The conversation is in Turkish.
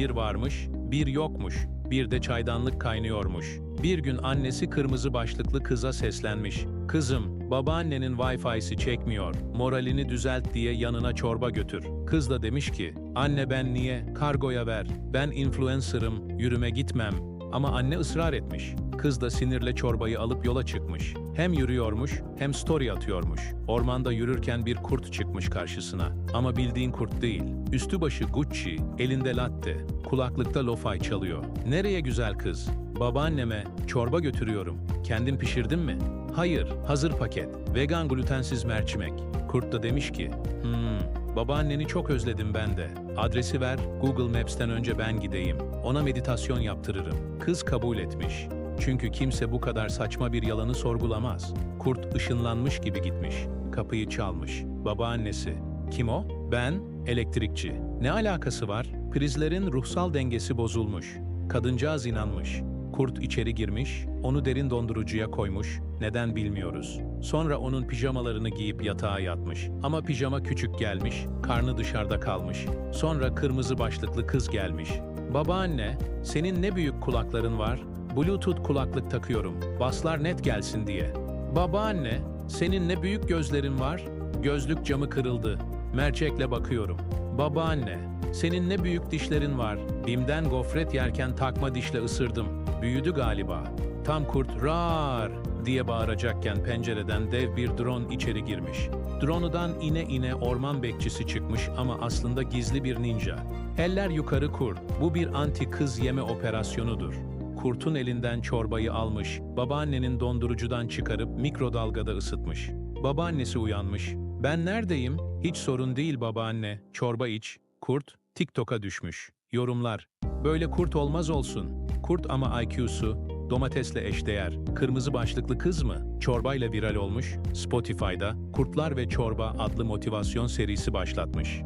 Bir varmış, bir yokmuş, bir de çaydanlık kaynıyormuş. Bir gün annesi kırmızı başlıklı kıza seslenmiş. Kızım, babaannenin Wi-Fi'si çekmiyor. Moralini düzelt diye yanına çorba götür. Kız da demiş ki, anne ben niye? Kargoya ver. Ben influencer'ım, yürüme gitmem. Ama anne ısrar etmiş. Kız da sinirle çorbayı alıp yola çıkmış. Hem yürüyormuş hem story atıyormuş. Ormanda yürürken bir kurt çıkmış karşısına. Ama bildiğin kurt değil. Üstü başı Gucci, elinde latte, kulaklıkta lo-fi çalıyor. Nereye güzel kız? Babaanneme çorba götürüyorum. Kendin pişirdin mi? Hayır, hazır paket. Vegan glutensiz mercimek. Kurt da demiş ki, hmm, babaanneni çok özledim ben de. Adresi ver, Google Maps'ten önce ben gideyim. Ona meditasyon yaptırırım. Kız kabul etmiş. Çünkü kimse bu kadar saçma bir yalanı sorgulamaz. Kurt ışınlanmış gibi gitmiş. Kapıyı çalmış. Babaannesi. Kim o? Ben, elektrikçi. Ne alakası var? Prizlerin ruhsal dengesi bozulmuş. Kadıncağız inanmış. Kurt içeri girmiş, onu derin dondurucuya koymuş, neden bilmiyoruz. Sonra onun pijamalarını giyip yatağa yatmış. Ama pijama küçük gelmiş, karnı dışarıda kalmış. Sonra kırmızı başlıklı kız gelmiş. Babaanne, senin ne büyük kulakların var? Bluetooth kulaklık takıyorum, baslar net gelsin diye. Babaanne, senin ne büyük gözlerin var? Gözlük camı kırıldı. Mercekle bakıyorum. Babaanne, senin ne büyük dişlerin var. Bim'den gofret yerken takma dişle ısırdım. Büyüdü galiba. Tam kurt rar diye bağıracakken pencereden dev bir drone içeri girmiş. Drone'dan ine ine orman bekçisi çıkmış ama aslında gizli bir ninja. Eller yukarı kurt. Bu bir anti kız yeme operasyonudur. Kurtun elinden çorbayı almış, babaannenin dondurucudan çıkarıp mikrodalgada ısıtmış. Babaannesi uyanmış. Ben neredeyim? Hiç sorun değil babaanne. Çorba iç. Kurt, TikTok'a düşmüş. Yorumlar. Böyle kurt olmaz olsun. Kurt ama IQ'su, domatesle eşdeğer. Kırmızı başlıklı kız mı? Çorbayla viral olmuş. Spotify'da Kurtlar ve Çorba adlı motivasyon serisi başlatmış.